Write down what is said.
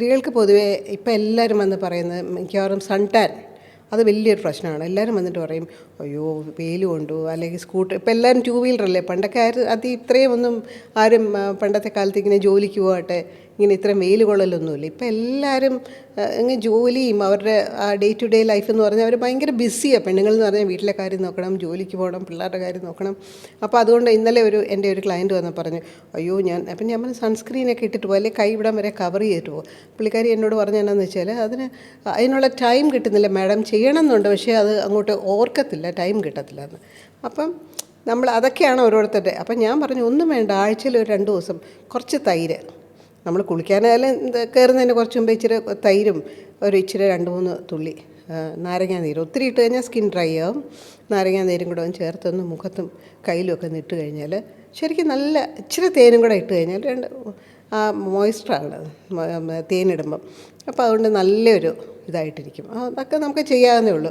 സ്ത്രീകൾക്ക് പൊതുവേ ഇപ്പം എല്ലാവരും വന്ന് പറയുന്നത് മിക്കവാറും സൺടാൻ അത് വലിയൊരു പ്രശ്നമാണ്. എല്ലാവരും വന്നിട്ട് പറയും അയ്യോ വെയിൽ കൊണ്ടു അല്ലെങ്കിൽ സ്കൂട്ടർ ഇപ്പം എല്ലാവരും ടൂ വീലറല്ലേ പണ്ടൊക്കെ ആരും അത് ഇത്രയും ഒന്നും ആരും പണ്ടത്തെ കാലത്ത് ഇങ്ങനെ ജോലിക്ക് പോകട്ടെ ഇങ്ങനെ ഇത്രയും വെയിൽ കൊള്ളലൊന്നുമില്ല. ഇപ്പം എല്ലാവരും ഇങ്ങനെ ജോലിയും അവരുടെ ആ ഡേ ടു ഡേ ലൈഫ് എന്ന് പറഞ്ഞാൽ അവർ ഭയങ്കര ബിസിയാണ് പെണ്ണുങ്ങൾ എന്ന് പറഞ്ഞാൽ വീട്ടിലെ കാര്യം നോക്കണം ജോലിക്ക് പോകണം പിള്ളേരുടെ കാര്യം നോക്കണം. അപ്പോൾ അതുകൊണ്ട് ഇന്നലെ ഒരു എന്റെ ഒരു ക്ലയന്റ് വന്ന് പറഞ്ഞു അയ്യോ ഞാൻ അപ്പം ഞാൻ സൺസ്ക്രീനൊക്കെ ഇട്ടിട്ട് പോകും അല്ലെങ്കിൽ കൈ ഇവിടം വരെ കവർ ചെയ്തിട്ട് പോകും പുള്ളിക്കാരി എന്നോട് പറഞ്ഞു എന്നാന്ന് വെച്ചാൽ അതിന് അതിനുള്ള ടൈം കിട്ടുന്നില്ല മാഡം ചെയ്യണം എന്നുണ്ട് പക്ഷേ അത് അങ്ങോട്ട് ഓർക്കത്തില്ല ടൈം കിട്ടത്തില്ല എന്ന്. അപ്പം നമ്മൾ അതൊക്കെയാണ് ഓരോരുത്തരുടെ അപ്പം ഞാൻ പറഞ്ഞു ഒന്നും വേണ്ട ആഴ്ചയിൽ ഒരു രണ്ട് ദിവസം കുറച്ച് തൈര്. നമ്മൾ കുളിക്കാനായാലും കയറുന്നതിന് കുറച്ച് മുമ്പ് ഇച്ചിരി തൈരും ഒരു ഇച്ചിരി രണ്ട് മൂന്ന് തുള്ളി നാരങ്ങ നീര്. ഒത്തിരി ഇട്ട് കഴിഞ്ഞാൽ സ്കിൻ ഡ്രൈ ആവും. നാരങ്ങാ നീരും കൂടെ ഒന്ന് ചേർത്തൊന്ന് മുഖത്തും കയ്യിലും ഒക്കെ ഒന്ന് ഇട്ട് കഴിഞ്ഞാൽ ശരിക്കും നല്ല ഇച്ചിരി തേനും കൂടെ ഇട്ട് കഴിഞ്ഞാൽ രണ്ട് ആ മോയ്സ്ചറാണ് തേനിടുമ്പം. അപ്പോൾ അതുകൊണ്ട് നല്ലൊരു ഇതായിട്ടിരിക്കും. അതൊക്കെ നമുക്ക് ചെയ്യാവുന്നേ ഉള്ളൂ.